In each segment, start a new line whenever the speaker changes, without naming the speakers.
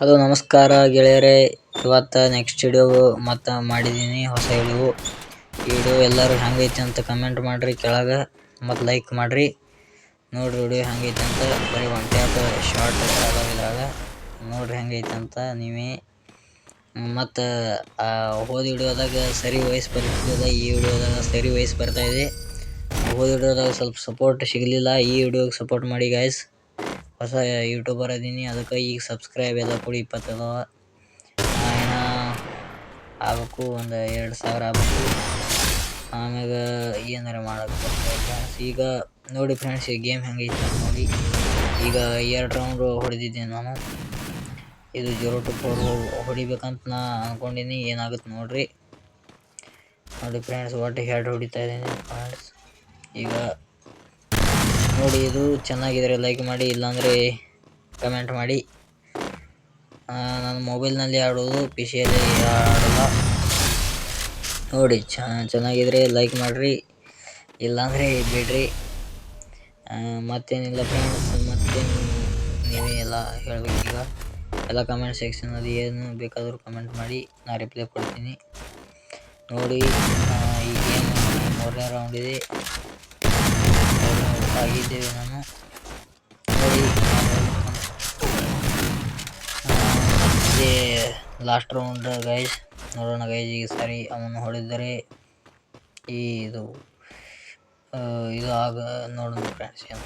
Hello ನಮಸ್ಕಾರ ಗೆಳೆಯರೇ. ಇವತ್ತು ನೆಕ್ಸ್ಟ್ ವಿಡಿಯೋ ಮತ್ತು ಮಾಡಿದ್ದೀನಿ ಹೊಸ ವಿಡಿಯೋ ವಿಡಿಯೋ ಎಲ್ಲರೂ ಹೆಂಗೈತಿ ಅಂತ ಕಮೆಂಟ್ ಮಾಡಿರಿ ಕೆಳಗೆ, ಮತ್ತು ಲೈಕ್ ಮಾಡಿರಿ. ನೋಡಿರಿ ವಿಡಿಯೋ ಹೆಂಗೈತೆ ಅಂತ. ಬರೀ ಒನ್ ಟ್ಯಾಪ್ ಶಾರ್ಟ್ ಇದ್ರಾಗ. ನೋಡಿರಿ ಹೆಂಗೈತೆ ಅಂತ ನೀವೇ. ಮತ್ತು ಹೋದ ವಿಡಿಯೋದಾಗ ಸರಿ ವಯಸ್ಸು ಬರ್ತಿದ್ದ ಈ ವಿಡಿಯೋದಾಗ ಸರಿ ವಯಸ್ಸು ಬರ್ತಾ ಇದೆ. ಹೋದ ವಿಡಿಯೋದಾಗ ಸ್ವಲ್ಪ ಸಪೋರ್ಟ್ ಸಿಗಲಿಲ್ಲ, ಈ ವಿಡಿಯೋಗೆ ಸಪೋರ್ಟ್ ಮಾಡಿ ಗಾಯ್ಸ್ ಹೊಸ ಯೂಟ್ಯೂಬರ್ ಅದೀನಿ. ಅದಕ್ಕೆ ಈಗ ಸಬ್ಸ್ಕ್ರೈಬ್ ಎಲ್ಲ ಕೊಡಿ, ಇಪ್ಪತ್ತದ ಏನೋ ಆಗಬೇಕು, ಒಂದು ಎರಡು ಸಾವಿರ ಆಗಬೇಕು. ಆಮ್ಯಾಗ ಏನಾರ ಮಾಡಕ್ಕೆ ಈಗ ನೋಡಿ ಫ್ರೆಂಡ್ಸ್ ಈ ಗೇಮ್ ಹೆಂಗೈತೆ ನೋಡಿ. ಈಗ ಎರಡು ರೌಂಡ್ ಹೊಡೆದಿದ್ದೀನಿ ನಾನು. ಇದು ಜೀರೋ ಟು ಫೋರ್ ಹೊಡಿಬೇಕಂತ ನಾ ಅಂದ್ಕೊಂಡಿನಿ ಏನಾಗುತ್ತೆ ನೋಡಿರಿ. ನೋಡಿ ಫ್ರೆಂಡ್ಸ್ ಒಟ್ಟು ಎರಡು ಹೊಡಿತಾ ಇದ್ದೀನಿ ಫ್ರೆಂಡ್ಸ್ ಈಗ ನೋಡಿ, ಇದು ಚೆನ್ನಾಗಿದ್ರೆ ಲೈಕ್ ಮಾಡಿ, ಇಲ್ಲಾಂದರೆ ಕಮೆಂಟ್ ಮಾಡಿ. ನಾನು ಮೊಬೈಲ್ನಲ್ಲಿ ಆಡೋದು ಪಿ ಸಿಯಲ್ಲಿ ಆಡೋಲ್ಲ. ನೋಡಿ ಚೆನ್ನಾಗಿದ್ರೆ ಲೈಕ್ ಮಾಡಿರಿ, ಇಲ್ಲಾಂದರೆ ಬಿಡ್ರಿ. ಮತ್ತೇನಿಲ್ಲ ಫ್ರೆಂಡ್ಸ್ ಮತ್ತೇನು ನೀವೇ ಎಲ್ಲ ಹೇಳಬೇಕೀಗ ಎಲ್ಲ ಕಮೆಂಟ್ ಸೆಕ್ಷನಲ್ಲಿ ಏನು ಬೇಕಾದರೂ ಕಮೆಂಟ್ ಮಾಡಿ, ನಾ ರಿಪ್ಲೈ ಕೊಡ್ತೀನಿ. ನೋಡಿ ಈ ಗೇಮ್ ಮೂರನೇ ರೌಂಡ್ ಇದೆ. ಆಗಿದ್ದೇವೆ ನಾನು ಇದೇ ಲಾಸ್ಟ್ ರೌಂಡ್ ಗೈಸ್ ನೋಡೋಣ ಗೈಸ್ ಈಗ ಸರಿ. ಅವನು ಹೊಡೆದರೆ ಈ ಇದು ಇದು ಆಗ ನೋಡೋಣ ಫ್ರೆಂಡ್ಸ್ ಏನು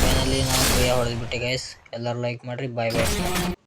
ಫೈನಲಿ ನಾನು ಹೊಡೆದ್ಬಿಟ್ಟೆ ಗೈಸ್ ಎಲ್ಲರೂ ಲೈಕ್ ಮಾಡಿರಿ. ಬಾಯ್ ಬಾಯ್